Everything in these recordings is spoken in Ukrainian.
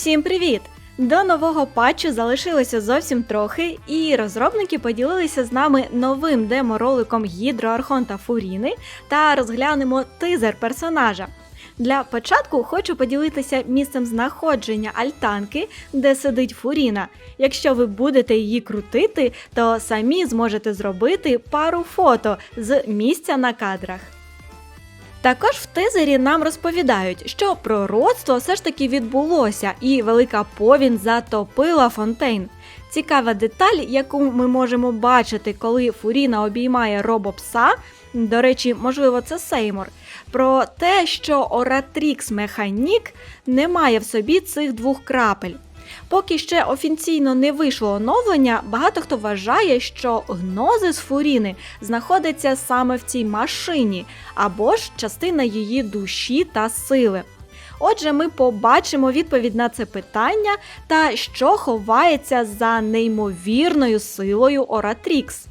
Всім привіт! До нового патчу залишилося зовсім трохи, і розробники поділилися з нами новим демо-роликом Гідроархонта Фуріни та розглянемо тизер персонажа. Для початку хочу поділитися місцем знаходження альтанки, де сидить Фуріна. Якщо ви будете її крутити, то самі зможете зробити пару фото з місця на кадрах. Також в тизері нам розповідають, що пророцтво все ж таки відбулося, і велика повінь затопила фонтейн. Цікава деталь, яку ми можемо бачити, коли Фуріна обіймає робопса. До речі, можливо, це Сеймор. Про те, що Оратрікс Механік не має в собі цих двох крапель. Поки ще офіційно не вийшло оновлення, багато хто вважає, що гнозис Фуріни знаходиться саме в цій машині, або ж частина її душі та сили. Отже, ми побачимо відповідь на це питання та що ховається за неймовірною силою Оратрікс.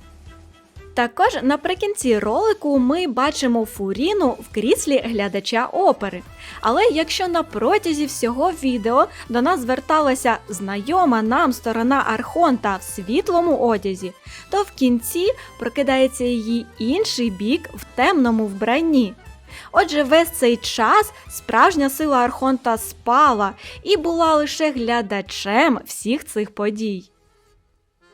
Також наприкінці ролику ми бачимо Фуріну в кріслі глядача опери. Але якщо на протязі всього відео до нас зверталася знайома нам сторона Архонта в світлому одязі, то в кінці прокидається її інший бік в темному вбранні. Отже, весь цей час справжня сила Архонта спала і була лише глядачем всіх цих подій.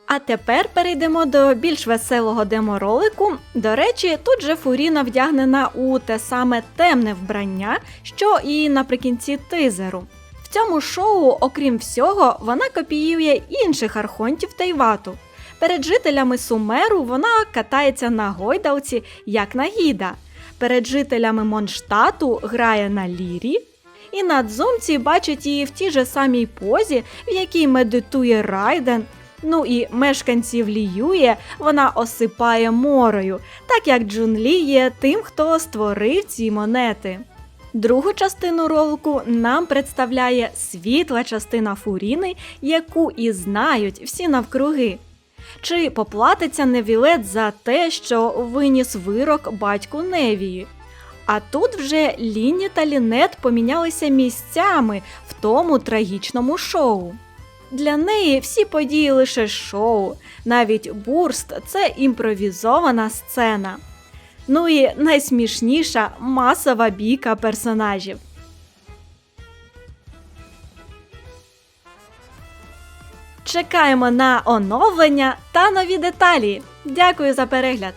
А тепер перейдемо до більш веселого деморолику. До речі, тут же Фуріна вдягнена у те саме темне вбрання, що і наприкінці тизеру. В цьому шоу, окрім всього, вона копіює інших архонтів Тайвату. Перед жителями Сумеру вона катається на гойдалці, як Нагіда. Перед жителями Монштату грає на лірі. І на дзумці бачить її в тій же самій позі, в якій медитує Райден. Ну і мешканців Ліює вона осипає морою, так як Джунлі є тим, хто створив ці монети. Другу частину ролику нам представляє світла частина Фуріни, яку і знають всі навкруги. Чи поплатиться Невілет за те, що виніс вирок батьку Невії? А тут вже Ліні та Лінет помінялися місцями в тому трагічному шоу. Для неї всі події лише шоу, навіть бурст це імпровізована сцена. Ну і найсмішніша масова бійка персонажів. Чекаємо на оновлення та нові деталі. Дякую за перегляд!